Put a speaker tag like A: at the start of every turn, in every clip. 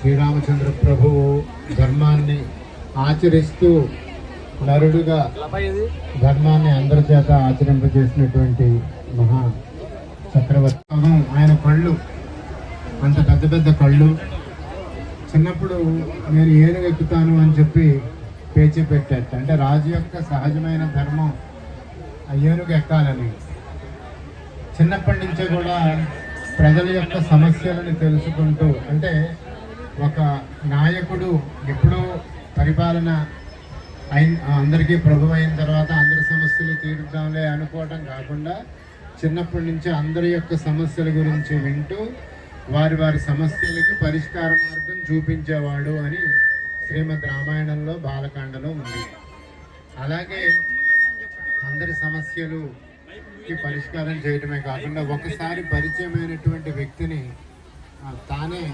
A: శ్రీరామచంద్ర ప్రభువు ధర్మాన్ని ఆచరిస్తూ నరుడుగా ధర్మాన్ని అందరి చేత ఆచరింపజేసినటువంటి మహా చక్రవర్తి. ఆయన కళ్ళు. అంత పెద్ద పెద్ద కళ్ళు. చిన్నప్పుడు నేను ఏను ఎక్కుతాను అని చెప్పి పేచి పెట్టేట. అంటే రాజు యొక్క సహజమైన ధర్మం ఆ ఏనుగు ఎక్కాలని. చిన్నప్పటి నుంచే కూడా ప్రజల యొక్క సమస్యలను తెలుసుకుంటూ అంటే ఒక నాయకుడు ఎప్పుడో పరిపాలన అయిన అందరికీ ప్రభు అయిన తర్వాత అందరి సమస్యలు తీరుద్దాంలే అనుకోవటం కాకుండా చిన్నప్పటి నుంచి అందరి యొక్క సమస్యల గురించి వింటూ వారి వారి సమస్యలకి పరిష్కార మార్గం చూపించేవాడు అని శ్రీమద్ రామాయణంలో బాలకాండలో ఉంది. అలాగే అందరి సమస్యలుకి పరిష్కారం చేయటమే కాకుండా ఒకసారి పరిచయమైనటువంటి వ్యక్తిని తానే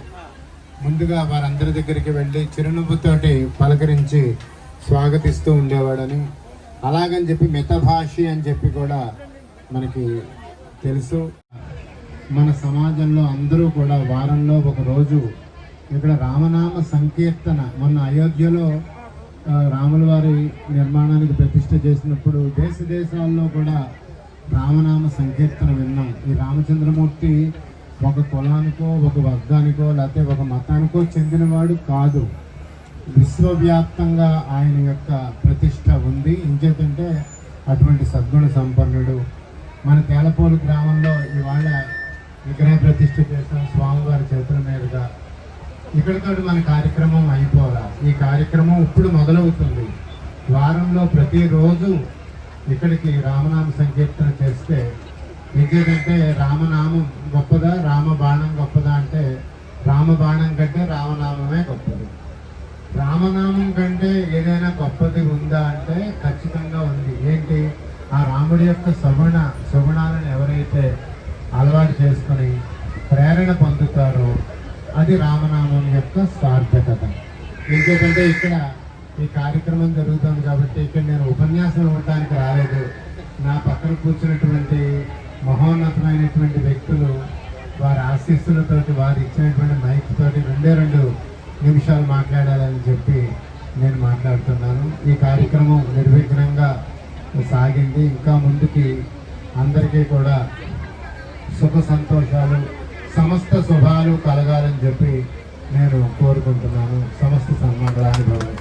A: ముందుగా వారందరి దగ్గరికి వెళ్ళి చిరునవ్వుతోటి పలకరించి స్వాగతిస్తూ ఉండేవాడని. అలాగని చెప్పి మితభాషి అని చెప్పి కూడా మనకి తెలుసు. మన సమాజంలో అందరూ కూడా వారంలో ఒక రోజు ఇక్కడ రామనామ సంకీర్తన మొన్న అయోధ్యలో రాములవారి రాముల వారి నిర్మాణానికి ప్రతిష్ట చేసినప్పుడు దేశ దేశాల్లో కూడా రామనామ సంకీర్తన విన్నాం. ఈ రామచంద్రమూర్తి ఒక కులానికో ఒక వర్గానికో లేకపోతే ఒక మతానికో చెందినవాడు కాదు. విశ్వవ్యాప్తంగా ఆయన యొక్క ప్రతిష్ట ఉంది. ఇంకేతంటే అటువంటి సద్గుణ సంపన్నుడు మన తేలపోలు గ్రామంలో ఇవాళ విగ్రహ ప్రతిష్ట చేసిన స్వామివారి చేతుల మీదుగా ఇక్కడితో మన కార్యక్రమం అయిపోరా. ఈ కార్యక్రమం ఇప్పుడు మొదలవుతుంది. వారంలో ప్రతిరోజు ఇక్కడికి రామనామ సంకీర్తన చేస్తే ఇంకేంటంటే రామనామం గొప్పదా? రామ బాణం గొప్పదా అంటే రామ బాణం కంటే రామనామమే గొప్పది. రామనామం కంటే ఏదైనా గొప్పది ఉందా అంటే ఖచ్చితంగా ఉంది. ఏంటి? ఆ రాముడి యొక్క సగుణ సగుణాలను ఎవరైతే అలవాటు చేసుకొని ప్రేరణ పొందుతారో అది రామనామం యొక్క సార్థకత. ఎందుకంటే ఇక్కడ ఈ కార్యక్రమం జరుగుతుంది కాబట్టి ఇక్కడ నేను ఉపన్యాసం ఇవ్వడానికి రాలేదు. నా పక్కన కూర్చున్నటువంటి మహోన్నతమైనటువంటి వ్యక్తులు వారి ఆశీస్సులతోటి వారు ఇచ్చినటువంటి మైక్ తోటి రెండే రెండు నిమిషాలు మాట్లాడాలని చెప్పి నేను మాట్లాడుతున్నాను. ఈ కార్యక్రమం నిర్విఘ్నంగా సాగింది. ఇంకా ముందుకి అందరికీ కూడా సుఖ సంతోషాలు సమస్త శుభాలు కలగాలని చెప్పి నేను కోరుకుంటున్నాను. సమస్త సన్మానాలు